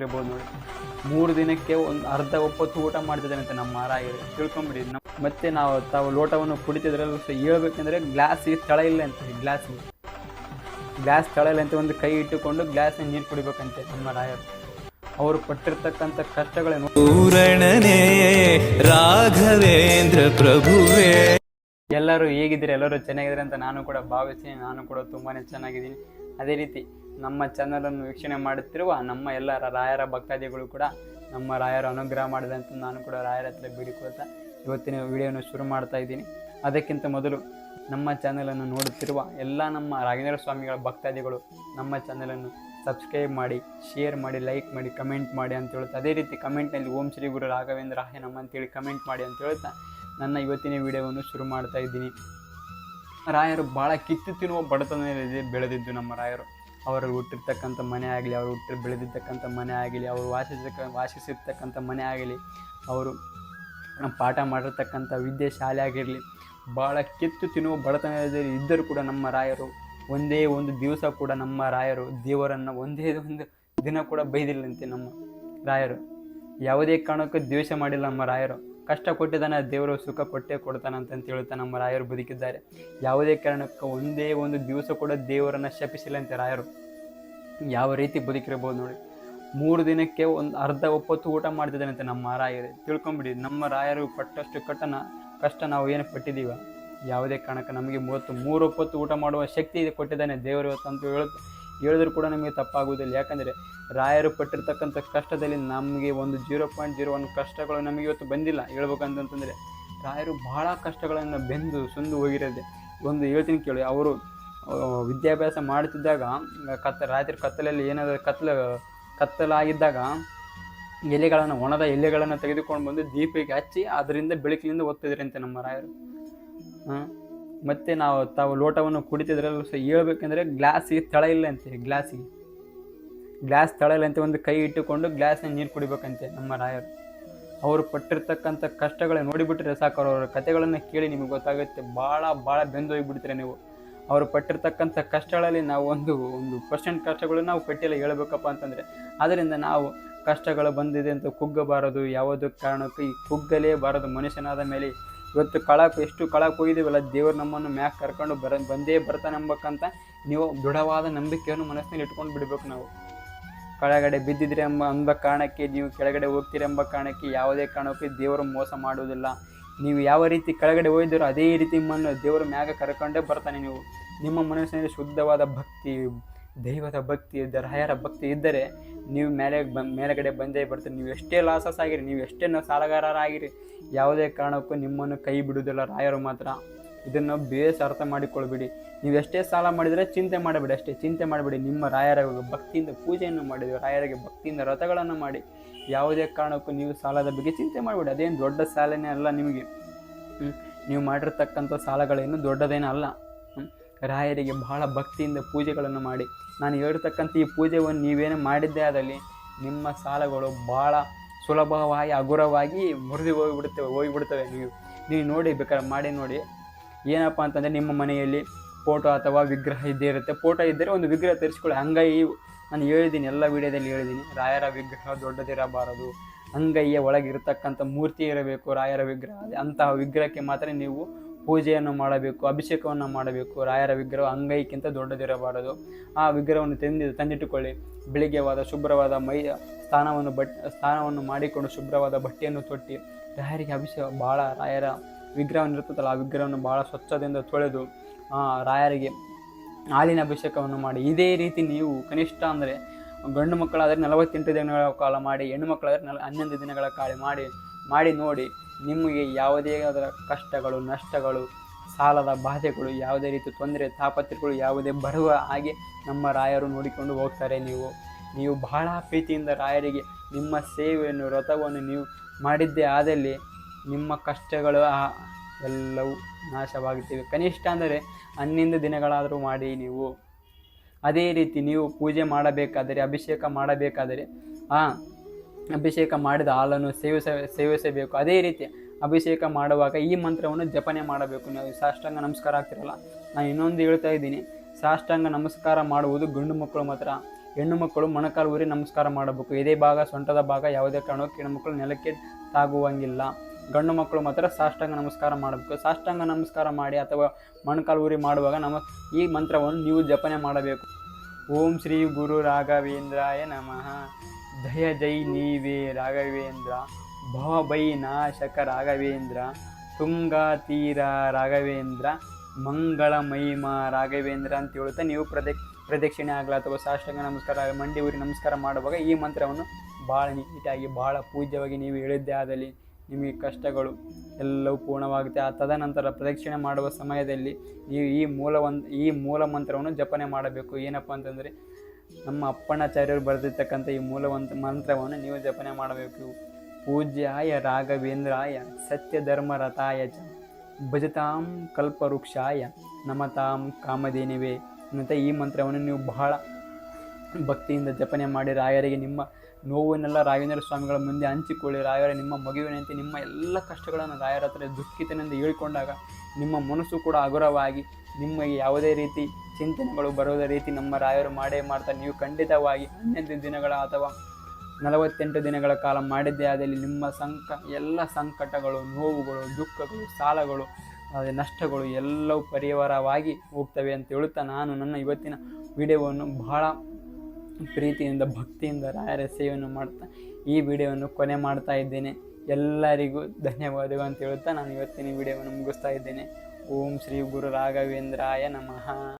ಇರ್ಬೋದು ನೋಡಿ. ಮೂರು ದಿನಕ್ಕೆ ಒಂದು ಅರ್ಧ ಒಪ್ಪತ್ತು ಊಟ ಮಾಡ್ತಿದ್ದಾನಂತೆ ನಮ್ಮ ರಾಯರು ತಿಳ್ಕೊಂಬಿಡಿ ನಮ್ಮ ಮತ್ತೆ ನಾವು ತಾವು ಲೋಟವನ್ನು ಕುಡಿತಿದ್ರಲ್ಲೂ ಸಹ ಹೇಳ್ಬೇಕಂದ್ರೆ ಗ್ಲಾಸಿಗೆ ತಳ ಇಲ್ಲ ಅಂತ ಗ್ಲಾಸ್ ಗ್ಲಾಸ್ ತಳ ಇಲ್ಲ ಅಂತ ಒಂದು ಕೈ ಇಟ್ಟುಕೊಂಡು ಗ್ಲಾಸ್ನ ನೀರು ಕುಡಿಬೇಕಂತೆ ನಮ್ಮ ರಾಯರು ಅವರು. ಪಟ್ಟಿರ್ತಕ್ಕಂಥ ಕಷ್ಟಗಳೇನು? ಪೂರಣನೇ ರಾಘವೇಂದ್ರ ಪ್ರಭುವೇ. ಎಲ್ಲರೂ ಹೇಗಿದ್ದೀರಿ? ಎಲ್ಲರೂ ಚೆನ್ನಾಗಿದ್ದಾರೆ ಅಂತ ನಾನು ಕೂಡ ಭಾವಿಸ್ತೀನಿ. ನಾನು ಕೂಡ ತುಂಬಾ ಚೆನ್ನಾಗಿದ್ದೀನಿ. ಅದೇ ರೀತಿ ನಮ್ಮ ಚಾನಲನ್ನು ವೀಕ್ಷಣೆ ಮಾಡುತ್ತಿರುವ ನಮ್ಮ ಎಲ್ಲರ ರಾಯರ ಭಕ್ತಾದಿಗಳು ಕೂಡ ನಮ್ಮ ರಾಯರ ಅನುಗ್ರಹ ಮಾಡಿದೆ ಅಂತ ನಾನು ಕೂಡ ರಾಯರ ಹತ್ರ ಬೀಡಿಕೊಳ್ತಾ ಇವತ್ತಿನ ವಿಡಿಯೋನ ಶುರು ಮಾಡ್ತಾ ಇದ್ದೀನಿ. ಅದಕ್ಕಿಂತ ಮೊದಲು ನಮ್ಮ ಚಾನಲನ್ನು ನೋಡುತ್ತಿರುವ ಎಲ್ಲ ನಮ್ಮ ರಾಘವೇಂದ್ರ ಸ್ವಾಮಿಗಳ ಭಕ್ತಾದಿಗಳು ನಮ್ಮ ಚಾನಲನ್ನು ಸಬ್ಸ್ಕ್ರೈಬ್ ಮಾಡಿ, ಶೇರ್ ಮಾಡಿ, ಲೈಕ್ ಮಾಡಿ, ಕಮೆಂಟ್ ಮಾಡಿ ಅಂತ ಹೇಳ್ತಾ ಅದೇ ರೀತಿ ಕಮೆಂಟ್ನಲ್ಲಿ ಓಂ ಶ್ರೀ ಗುರು ರಾಘವೇಂದ್ರ ಹಾಯ ನಮ್ಮ ಅಂತೇಳಿ ಕಮೆಂಟ್ ಮಾಡಿ ಅಂತ ಹೇಳ್ತಾ ನನ್ನ ಇವತ್ತಿನ ವಿಡಿಯೋವನ್ನು ಶುರು ಮಾಡ್ತಾ ಇದ್ದೀನಿ. ರಾಯರು ಭಾಳ ಕಿತ್ತು ತಿನ್ನುವ ಬಡತನದಲ್ಲಿ ಬೆಳೆದಿದ್ದು ನಮ್ಮ ರಾಯರು. ಅವರು ಹುಟ್ಟಿರ್ತಕ್ಕಂಥ ಮನೆ ಆಗಲಿ, ಅವರು ಹುಟ್ಟಿ ಬೆಳೆದಿರ್ತಕ್ಕಂಥ ಮನೆ ಆಗಲಿ, ಅವರು ವಾಸಿಸಕ್ಕ ವಾಸಿಸಿರ್ತಕ್ಕಂಥ ಮನೆ ಆಗಲಿ, ಅವರು ಪಾಠ ಮಾಡಿರ್ತಕ್ಕಂಥ ವಿದ್ಯೆ ಶಾಲೆ ಆಗಿರಲಿ ಭಾಳ ಕಿತ್ತು ತಿನ್ನುವ ಬಡತನದಲ್ಲಿ ಇದ್ದರೂ ಕೂಡ ನಮ್ಮ ರಾಯರು ಒಂದೇ ಒಂದು ದಿವಸ ಕೂಡ ನಮ್ಮ ರಾಯರು ದೇವರನ್ನು ಒಂದೇ ಒಂದು ದಿನ ಕೂಡ ಬೈದಿಲ್ಲಂತೆ ನಮ್ಮ ರಾಯರು. ಯಾವುದೇ ಕಾರಣಕ್ಕೂ ದ್ವೇಷ ಮಾಡಿಲ್ಲ ನಮ್ಮ ರಾಯರು. ಕಷ್ಟ ಕೊಟ್ಟಿದ್ದಾನೆ, ದೇವರು ಸುಖ ಕೊಟ್ಟೇ ಕೊಡ್ತಾನೆ ಅಂತ ಹೇಳ್ತಾ ನಮ್ಮ ರಾಯರು ಬದುಕಿದ್ದಾರೆ. ಯಾವುದೇ ಕಾರಣಕ್ಕೂ ಒಂದೇ ಒಂದು ದಿವಸ ಕೂಡ ದೇವರನ್ನು ಶಪಿಸಿಲ್ಲ ಅಂತ ರಾಯರು. ಯಾವ ರೀತಿ ಬದುಕಿರ್ಬೋದು ನೋಡಿ. ಮೂರು ದಿನಕ್ಕೆ ಒಂದು ಅರ್ಧ ಒಪ್ಪತ್ತು ಊಟ ಮಾಡ್ತಿದ್ದಾನಂತೆ ನಮ್ಮ ರಾಯರು. ತಿಳ್ಕೊಂಬಿಡಿ, ನಮ್ಮ ರಾಯರು ಪಟ್ಟಷ್ಟು ಕಟ್ಟನ, ಕಷ್ಟ ನಾವು ಏನು ಪಟ್ಟಿದ್ದೀವ? ಯಾವುದೇ ಕಾರಣಕ್ಕೆ ನಮಗೆ ಮೂವತ್ತು, ಮೂರು ಒಪ್ಪತ್ತು ಊಟ ಮಾಡುವ ಶಕ್ತಿ ಇದೆ ಕೊಟ್ಟಿದ್ದಾನೆ ದೇವರು ಅಂತ ಹೇಳ ಹೇಳಿದ್ರು ಕೂಡ ನಮಗೆ ತಪ್ಪಾಗುವುದಿಲ್ಲ. ಯಾಕಂದರೆ ರಾಯರು ಪಟ್ಟಿರ್ತಕ್ಕಂಥ ಕಷ್ಟದಲ್ಲಿ ನಮಗೆ ಒಂದು ಜೀರೋ ಪಾಯಿಂಟ್ ಜೀರೋ ಒನ್ ಕಷ್ಟಗಳು ನಮಗೆ ಇವತ್ತು ಬಂದಿಲ್ಲ. ಹೇಳ್ಬೇಕಂತಂತಂದರೆ ರಾಯರು ಬಹಳ ಕಷ್ಟಗಳನ್ನು ಬೆಂದು ಸುಂದು ಹೋಗಿರೋದೆ. ಒಂದು ಹೇಳ್ತೀನಿ ಕೇಳಿ, ಅವರು ವಿದ್ಯಾಭ್ಯಾಸ ಮಾಡ್ತಿದ್ದಾಗ, ಕತ್ತ, ರಾತ್ರಿ ಕತ್ತಲಲ್ಲಿ ಏನಾದರೂ ಕತ್ತಲ ಕತ್ತಲಾಗಿದ್ದಾಗ ಎಲೆಗಳನ್ನು, ಒಣದ ಎಲೆಗಳನ್ನು ತೆಗೆದುಕೊಂಡು ಬಂದು ದೀಪಕ್ಕೆ ಹಚ್ಚಿ ಅದರಿಂದ ಬೆಳಕಿನಿಂದ ಓದ್ತಿದ್ರಂತೆ ನಮ್ಮ ರಾಯರು. ಹಾಂ ಮತ್ತೆ ನಾವು ತಾವು ಲೋಟವನ್ನು ಕುಡಿತಿದ್ರಲ್ಲೂ ಸಹ ಹೇಳ್ಬೇಕಂದ್ರೆ ಗ್ಲಾಸಿಗೆ ತಳ ಇಲ್ಲ ಅಂತೆ, ಗ್ಲಾಸಿಗೆ. ಗ್ಲಾಸ್ ತಳ ಇಲ್ಲ ಅಂತ, ಒಂದು ಕೈ ಇಟ್ಟುಕೊಂಡು ಗ್ಲಾಸ್ನ ನೀರು ಕುಡಿಬೇಕಂತೆ ನಮ್ಮ ರಾಯರು. ಅವರು ಪಟ್ಟಿರ್ತಕ್ಕಂಥ ಕಷ್ಟಗಳನ್ನ ನೋಡಿಬಿಟ್ರೆ ಸಾಕು, ಅವರ ಕಥೆಗಳನ್ನು ಕೇಳಿ ನಿಮಗೆ ಗೊತ್ತಾಗುತ್ತೆ. ಭಾಳ ಭಾಳ ಬೆಂದು ಹೋಗಿಬಿಡ್ತೀರ ನೀವು. ಅವರು ಪಟ್ಟಿರ್ತಕ್ಕಂಥ ಕಷ್ಟಗಳಲ್ಲಿ ನಾವು ಒಂದು ಒಂದು ಪರ್ಸೆಂಟ್ ಕಷ್ಟಗಳು ನಾವು ಪಟ್ಟಿಯಲ್ಲಿ ಹೇಳ್ಬೇಕಪ್ಪ ಅಂತಂದರೆ ಅದರಿಂದ ನಾವು ಕಷ್ಟಗಳು ಬಂದಿದೆ ಅಂತ ಕುಗ್ಗಬಾರದು. ಯಾವುದೋ ಕಾರಣಕ್ಕೂ ಈ ಕುಗ್ಗಲೇಬಾರದು ಮನುಷ್ಯನಾದ ಮೇಲೆ ಇವತ್ತು ಕಳಕ್ಕೆ ಎಷ್ಟು ಕಳಕ್ಕೆ ಹೋಗಿದ್ದೀವಲ್ಲ ದೇವರು ನಮ್ಮನ್ನು ಮ್ಯಾಕ್ ಕರ್ಕೊಂಡು ಬರ, ಬಂದೇ ಬರ್ತಾನೆಂಬಕ್ಕಂತ ನೀವು ದೃಢವಾದ ನಂಬಿಕೆಯನ್ನು ಮನಸ್ಸಿನಲ್ಲಿ ಇಟ್ಕೊಂಡು ಬಿಡಬೇಕು ನಾವು. ಕೆಳಗಡೆ ಬಿದ್ದಿದ್ರೆ ಎಂಬ ಅಂಬ ಕಾರಣಕ್ಕೆ ನೀವು ಕೆಳಗಡೆ ಹೋಗ್ತೀರಿ ಎಂಬ ಕಾರಣಕ್ಕೆ ಯಾವುದೇ ಕಾರಣಕ್ಕೂ ದೇವರು ಮೋಸ ಮಾಡುವುದಿಲ್ಲ. ನೀವು ಯಾವ ರೀತಿ ಕೆಳಗಡೆ ಹೋಗಿದ್ದೀರೋ ಅದೇ ರೀತಿ ನಿಮ್ಮನ್ನು ದೇವರು ಮ್ಯಾಗ ಕರ್ಕೊಂಡೇ ಬರ್ತಾನೆ ನೀವು. ನಿಮ್ಮ ಮನಸ್ಸಿನಲ್ಲಿ ಶುದ್ಧವಾದ ಭಕ್ತಿ ದೈವದ ಭಕ್ತಿ ರಾಯರ ಭಕ್ತಿ ಇದ್ದರೆ ನೀವು ಮೇಲೆ ಬ, ಮೇಲುಗಡೆ ಬಂದೇ ಬರ್ತೀರಿ ನೀವು ಎಷ್ಟೇ ಲಾಸಸ್ ಆಗಿರಿ, ನೀವು ಎಷ್ಟೇ ಸಾಲಗಾರರಾಗಿರಿ, ಯಾವುದೇ ಕಾರಣಕ್ಕೂ ನಿಮ್ಮನ್ನು ಕೈ ಬಿಡುವುದಿಲ್ಲ. ರಾಯರು ಮಾತ್ರ ಇದನ್ನು ಬೇಸ್ ಅರ್ಥ ಮಾಡಿಕೊಳ್ಬೇಡಿ. ನೀವು ಎಷ್ಟೇ ಸಾಲ ಮಾಡಿದರೆ ಚಿಂತೆ ಮಾಡಬೇಡಿ, ಅಷ್ಟೇ ಚಿಂತೆ ಮಾಡಬೇಡಿ. ನಿಮ್ಮ ರಾಯರ ಭಕ್ತಿಯಿಂದ ಪೂಜೆಯನ್ನು ಮಾಡಿದ್ವಿ ರಾಯರಿಗೆ ಭಕ್ತಿಯಿಂದ ರಥಗಳನ್ನು ಮಾಡಿ, ಯಾವುದೇ ಕಾರಣಕ್ಕೂ ನೀವು ಸಾಲದ ಬಗ್ಗೆ ಚಿಂತೆ ಮಾಡಬೇಡಿ. ಅದೇನು ದೊಡ್ಡ ಸಾಲನೇ ಅಲ್ಲ ನಿಮಗೆ. ನೀವು ಮಾಡಿರ್ತಕ್ಕಂಥ ಸಾಲಗಳೇನು ದೊಡ್ಡದೇನೂ ಅಲ್ಲ. ರಾಯರಿಗೆ ಬಹಳ ಭಕ್ತಿಯಿಂದ ಪೂಜೆಗಳನ್ನು ಮಾಡಿ. ನಾನು ಹೇಳ್ತಕ್ಕಂಥ ಈ ಪೂಜೆಯನ್ನು ನೀವೇನು ಮಾಡಿದ್ದೇ ಆದಲ್ಲಿ ನಿಮ್ಮ ಸಾಲಗಳು ಭಾಳ ಸುಲಭವಾಗಿ, ಹಗುರವಾಗಿ ಮುರಿದು ಹೋಗಿಬಿಡುತ್ತವೆ ಹೋಗಿಬಿಡ್ತವೆ ನೀವು ನೀವು ನೋಡಿ ಬೇಕಾದ್ರೆ ಮಾಡಿ ನೋಡಿ. ಏನಪ್ಪ ಅಂತಂದರೆ ನಿಮ್ಮ ಮನೆಯಲ್ಲಿ ಫೋಟೋ ಅಥವಾ ವಿಗ್ರಹ ಇದ್ದೇ ಇರುತ್ತೆ. ಫೋಟೋ ಇದ್ದರೆ ಒಂದು ವಿಗ್ರಹ ತರಿಸ್ಕೊಳ್ಳಿ. ಅಂಗೈ ನಾನು ಹೇಳಿದ್ದೀನಿ, ಎಲ್ಲ ವಿಡಿಯೋದಲ್ಲಿ ಹೇಳಿದ್ದೀನಿ. ರಾಯರ ವಿಗ್ರಹ ದೊಡ್ಡದಿರಬಾರದು. ಅಂಗೈಯ ಒಳಗಿರತಕ್ಕಂಥ ಮೂರ್ತಿ ಇರಬೇಕು, ರಾಯರ ವಿಗ್ರಹ. ಅಂತಹ ವಿಗ್ರಹಕ್ಕೆ ಮಾತ್ರ ನೀವು ಪೂಜೆಯನ್ನು ಮಾಡಬೇಕು ಅಭಿಷೇಕವನ್ನು ಮಾಡಬೇಕು ರಾಯರ ವಿಗ್ರಹ ಅಂಗೈಕ್ಕಿಂತ ದೊಡ್ಡದಿರಬಾರದು. ಆ ವಿಗ್ರಹವನ್ನು ತಂದಿ ತಂದಿಟ್ಟುಕೊಳ್ಳಿ. ಬೆಳಿಗ್ಗೆವಾದ ಶುಭ್ರವಾದ ಮೈ ಸ್ಥಾನವನ್ನು ಬಟ್ ಸ್ಥಾನವನ್ನು ಮಾಡಿಕೊಂಡು ಶುಭ್ರವಾದ ಬಟ್ಟೆಯನ್ನು ತೊಟ್ಟಿ. ರಾಯರಿಗೆ ಅಭಿಷೇಕ ಭಾಳ ರಾಯರ ವಿಗ್ರಹವನ್ನು ಇರ್ತದಲ್ಲ ಆ ವಿಗ್ರಹವನ್ನು ಭಾಳ ಸ್ವಚ್ಛದಿಂದ ತೊಳೆದು ಆ, ರಾಯರಿಗೆ ಹಾಲಿನ ಅಭಿಷೇಕವನ್ನು ಮಾಡಿ. ಇದೇ ರೀತಿ ನೀವು ಕನಿಷ್ಠ ಅಂದರೆ ಗಂಡು ಮಕ್ಕಳಾದರೆ ನಲವತ್ತೆಂಟು ದಿನಗಳ ಕಾಲ ಮಾಡಿ ಹೆಣ್ಣು ಮಕ್ಕಳಾದರೆ ನಲ ಹನ್ನೊಂದು ದಿನಗಳ ಕಾಲ ಮಾಡಿ ಮಾಡಿ ನೋಡಿ. ನಿಮಗೆ ಯಾವುದೇ ಅದರ ಕಷ್ಟಗಳು, ನಷ್ಟಗಳು, ಸಾಲದ ಬಾಧೆಗಳು, ಯಾವುದೇ ರೀತಿ ತೊಂದರೆ ತಾಪತ್ರಗಳು ಯಾವುದೇ ಬರುವ ಹಾಗೆ ನಮ್ಮ ರಾಯರು ನೋಡಿಕೊಂಡು ಹೋಗ್ತಾರೆ ನೀವು. ನೀವು ಬಹಳ ಪ್ರೀತಿಯಿಂದ ರಾಯರಿಗೆ ನಿಮ್ಮ ಸೇವೆಯನ್ನು, ವ್ರತವನ್ನು ನೀವು ಮಾಡಿದ್ದೇ ಆದಲ್ಲಿ ನಿಮ್ಮ ಕಷ್ಟಗಳು ಎಲ್ಲವೂ ನಾಶವಾಗುತ್ತಿವೆ. ಕನಿಷ್ಠ ಅಂದರೆ ಹನ್ನೊಂದು ದಿನಗಳಾದರೂ ಮಾಡಿ ನೀವು. ಅದೇ ರೀತಿ ನೀವು ಪೂಜೆ ಮಾಡಬೇಕಾದರೆ, ಅಭಿಷೇಕ ಮಾಡಬೇಕಾದರೆ, ಆ ಅಭಿಷೇಕ ಮಾಡಿದ ಹಾಲನ್ನು ಸೇವಿಸ, ಸೇವಿಸಬೇಕು. ಅದೇ ರೀತಿ ಅಭಿಷೇಕ ಮಾಡುವಾಗ ಈ ಮಂತ್ರವನ್ನು ಜಪನೆ ಮಾಡಬೇಕು. ನಾವು ಸಾಷ್ಟಾಂಗ ನಮಸ್ಕಾರ ಆಗ್ತಿರಲ್ಲ? ನಾನು ಇನ್ನೊಂದು ಹೇಳ್ತಾ ಇದ್ದೀನಿ. ಸಾಷ್ಟಾಂಗ ನಮಸ್ಕಾರ ಮಾಡುವುದು ಗಂಡು ಮಕ್ಕಳು ಮಾತ್ರ. ಹೆಣ್ಣು ಮಕ್ಕಳು ಮೊಣಕಾಲು ಊರಿ ನಮಸ್ಕಾರ ಮಾಡಬೇಕು. ಇದೇ ಭಾಗ, ಸೊಂಟದ ಭಾಗ ಯಾವುದೇ ಕಾರಣಕ್ಕೂ ಹೆಣ್ಣು ಮಕ್ಕಳು ನೆಲಕ್ಕೆ ತಾಗುವಂಗಿಲ್ಲ. ಗಂಡು ಮಕ್ಕಳು ಮಾತ್ರ ಸಾಷ್ಟಾಂಗ ನಮಸ್ಕಾರ ಮಾಡಬೇಕು. ಸಾಷ್ಟಾಂಗ ನಮಸ್ಕಾರ ಮಾಡಿ ಅಥವಾ ಮೊಣಕಾಲು ಊರಿ ಮಾಡುವಾಗ ನಮ ಈ ಮಂತ್ರವನ್ನು ನೀವು ಜಪನೆ ಮಾಡಬೇಕು. ಓಂ ಶ್ರೀ ಗುರು ರಾಘವೇಂದ್ರಾಯ ನಮಃ. ಜಯ ಜೈ ನೀವೇ ರಾಘವೇಂದ್ರ ಭವಭೈ ನಾಶಕ ರಾಘವೇಂದ್ರ ತುಂಗಾತೀರ ರಾಘವೇಂದ್ರ ಮಂಗಳ ಮಹಿಮ ರಾಘವೇಂದ್ರ ಅಂತ ಹೇಳುತ್ತಾ ನೀವು ಪ್ರದಕ್ ಪ್ರದಕ್ಷಿಣೆ ಆಗಲ ಅಥವಾ ಸಾಷ್ಟಾಂಗ ನಮಸ್ಕಾರ ಮಂಡಿ ಊರಿ ನಮಸ್ಕಾರ ಮಾಡುವಾಗ ಈ ಮಂತ್ರವನ್ನು ಭಾಳ ನೀಟಾಗಿ ಭಾಳ ಪೂಜ್ಯವಾಗಿ ನೀವು ಹೇಳಿದ್ದೇ ಆದಲ್ಲಿ ನಿಮಗೆ ಕಷ್ಟಗಳು ಎಲ್ಲವೂ ಪೂರ್ಣವಾಗುತ್ತೆ. ಆ ತದನಂತರ ಪ್ರದಕ್ಷಿಣೆ ಮಾಡುವ ಸಮಯದಲ್ಲಿ ನೀವು ಈ ಮೂಲವನ್, ಈ ಮೂಲ ಮಂತ್ರವನ್ನು ಜಪನೆ ಮಾಡಬೇಕು. ಏನಪ್ಪ ಅಂತಂದರೆ ನಮ್ಮ ಅಪ್ಪಣಾಚಾರ್ಯರು ಬರೆದಿರ್ತಕ್ಕಂಥ ಈ ಮೂಲವಂತ ಮಂತ್ರವನ್ನು ನೀವು ಜಪನೆ ಮಾಡಬೇಕು. ಪೂಜ್ಯಾಯ ರಾಘವೇಂದ್ರಾಯ ಸತ್ಯಧರ್ಮರಥಾಯ ಚ ಭಜತಾಂ ಕಲ್ಪವೃಕ್ಷಾಯ ನಮತಾಂ ಕಾಮಧೇನಿವೆ ಅಂತ ಈ ಮಂತ್ರವನ್ನು ನೀವು ಬಹಳ ಭಕ್ತಿಯಿಂದ ಜಪನೆ ಮಾಡಿ ರಾಯರಿಗೆ ನಿಮ್ಮ ನೋವನ್ನೆಲ್ಲ ರಾಘವೇಂದ್ರ ಸ್ವಾಮಿಗಳ ಮುಂದೆ ಹಂಚಿಕೊಳ್ಳಿ. ರಾಯರ ನಿಮ್ಮ ಮಗುವಿನಂತೆ ನಿಮ್ಮ ಎಲ್ಲ ಕಷ್ಟಗಳನ್ನು ರಾಯರ ಹತ್ರ ದುಃಖಿತನೆಂದು ಹೇಳಿಕೊಂಡಾಗ ನಿಮ್ಮ ಮನಸ್ಸು ಕೂಡ ಹಗುರವಾಗಿ ನಿಮಗೆ ಯಾವುದೇ ರೀತಿ ಚಿಂತನೆಗಳು ಬರೋದ ರೀತಿ ನಮ್ಮ ರಾಯರು ಮಾಡೇ ಮಾಡ್ತಾರೆ ನೀವು ಖಂಡಿತವಾಗಿ ಹನ್ನೊಂದು ದಿನಗಳ ಅಥವಾ ನಲವತ್ತೆಂಟು ದಿನಗಳ ಕಾಲ ಮಾಡಿದ್ದೇ ಆದಲ್ಲಿ ನಿಮ್ಮ ಸಂಕ ಎಲ್ಲ ಸಂಕಟಗಳು, ನೋವುಗಳು, ದುಃಖಗಳು, ಸಾಲಗಳು ನಷ್ಟಗಳು ಎಲ್ಲವೂ ಪರಿಹಾರವಾಗಿ ಹೋಗ್ತವೆ ಅಂತ ಹೇಳುತ್ತಾ ನಾನು ನನ್ನ ಇವತ್ತಿನ ವಿಡಿಯೋವನ್ನು ಬಹಳ ಪ್ರೀತಿಯಿಂದ, ಭಕ್ತಿಯಿಂದ, ರಾಯರ ಸೇವೆಯನ್ನು ಮಾಡ್ತಾ ಈ ವಿಡಿಯೋವನ್ನು ಕೊನೆ ಮಾಡ್ತಾ ಇದ್ದೇನೆ. ಎಲ್ಲರಿಗೂ ಧನ್ಯವಾದಗಳು ಅಂತ ಹೇಳುತ್ತಾ ನಾನು ಇವತ್ತಿನ ವಿಡಿಯೋವನ್ನು ಮುಗಿಸ್ತಾ ಇದ್ದೇನೆ. ಓಂ ಶ್ರೀ ಗುರು ರಾಘವೇಂದ್ರಾಯ ನಮಃ.